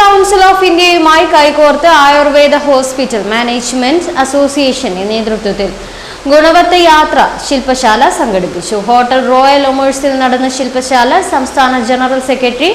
Council of ഇന്ത്യയുമായി കൈകോർത്ത് Ayurveda hospital management അസോസിയേഷന്റെ നേതൃത്വത്തിൽ ഗുണവത്ത യാത്ര ശില്പശാല സംഘടിപ്പിച്ചു. ഹോട്ടൽ റോയൽ ഒമേഴ്സിൽ നടന്ന ശില്പശാല സംസ്ഥാന general secretary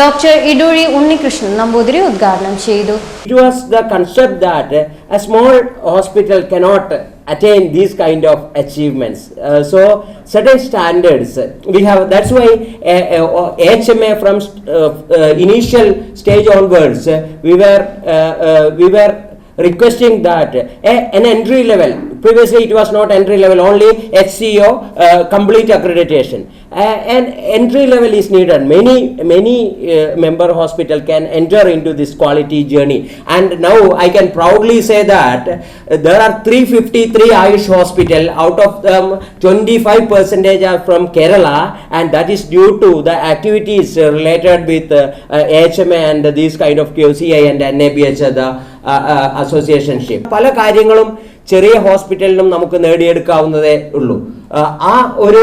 doctor Iduzhi Unnikrishnan Namboothiri ഉദ്ഘാടനം ചെയ്തു. It was the concept that a small hospital cannot attain these kind of achievements. Uh, so certain standards uh, we have. That's why uh, uh, HMA from uh, uh, initial stage onwards uh, we were uh, uh, we were requesting that uh, an entry level. Previously it was not entry level only hco uh, complete accreditation. Uh, and entry level is needed. Many many uh, member hospital can enter into this quality journey. And now i can proudly say that uh, there are 353 ayush hospital out of them 25 percentage are from kerala and that is due to the activities uh, related with uh, uh, hma and these kind of qci and nabh uh, the associationship പല കാര്യങ്ങളും ചെറിയ ഹോസ്പിറ്റലിനും നമുക്ക് നേടിയെടുക്കാവുന്നതേ ഉള്ളൂ. ആ, ഒരു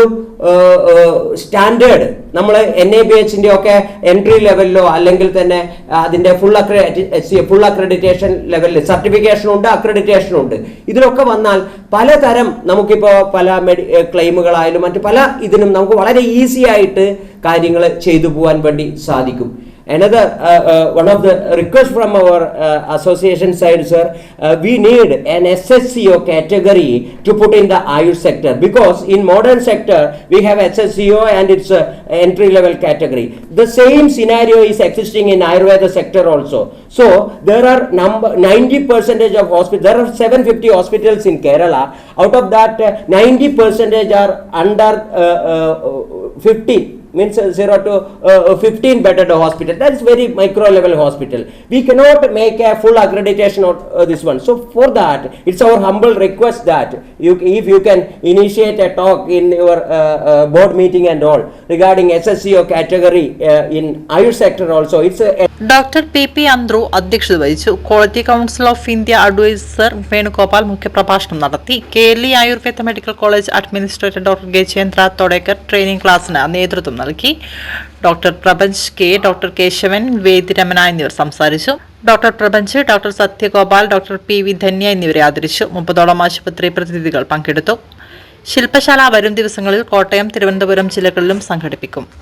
standard നമ്മൾ N A B എച്ചിന്റെ ഒക്കെ entry ലെവലിലോ അല്ലെങ്കിൽ തന്നെ അതിന്റെ ഫുൾ ഫുൾ അക്രഡിറ്റേഷൻ ലെവലിൽ അക്രഡിറ്റേഷൻ ഉണ്ട് ഇതിലൊക്കെ വന്നാൽ പലതരം നമുക്കിപ്പോൾ പല മെഡി ക്ലെയിമുകളായാലും മറ്റു പല ഇതിനും നമുക്ക് വളരെ ഈസി ആയിട്ട് കാര്യങ്ങൾ ചെയ്തു പോകാൻ വേണ്ടി സാധിക്കും. Another uh, uh, one of the request from our uh, association side, sir, uh, we need an SSCO category to put in the Ayush sector because in modern sector we have SSCO and it's entry level category. The same scenario is existing in Ayurveda sector also. So there are number 90 percentage of hospitals. There are 750 hospitals in Kerala. Out of that, uh, 90 percentage are under uh, uh, 50 means uh, 0 to uh, 15 bedded hospital that is very micro level hospital we cannot make a full accreditation of uh, this one so for that it's our humble request that you if you can initiate a talk in your uh, uh, board meeting and all regarding ssco category uh, in ayush sector also it's a, a doctor P P Anthru അധ്യക്ഷത വഹിച്ചു Quality Council of India adviser Venugopal മുഖ്യപ്രഭാഷണം നടത്തി Kerali Ayurveda medical college administrator doctor Gajendra Thodekar training ക്ലാസ്സിന് നേതൃത്വം നൽകി. Doctor Prapanch K doctor Keshavan Vediramana എന്നിവർ സംസാരിച്ചു. Doctor Prapanch doctor Sathyagopal doctor P V Dhanya എന്നിവരെ ആദരിച്ചു. മുപ്പതോളം ആശുപത്രി പ്രതിനിധികൾ പങ്കെടുത്തു. ശില്പശാല വരും ദിവസങ്ങളിൽ കോട്ടയം തിരുവനന്തപുരം ജില്ലകളിലും സംഘടിപ്പിക്കും.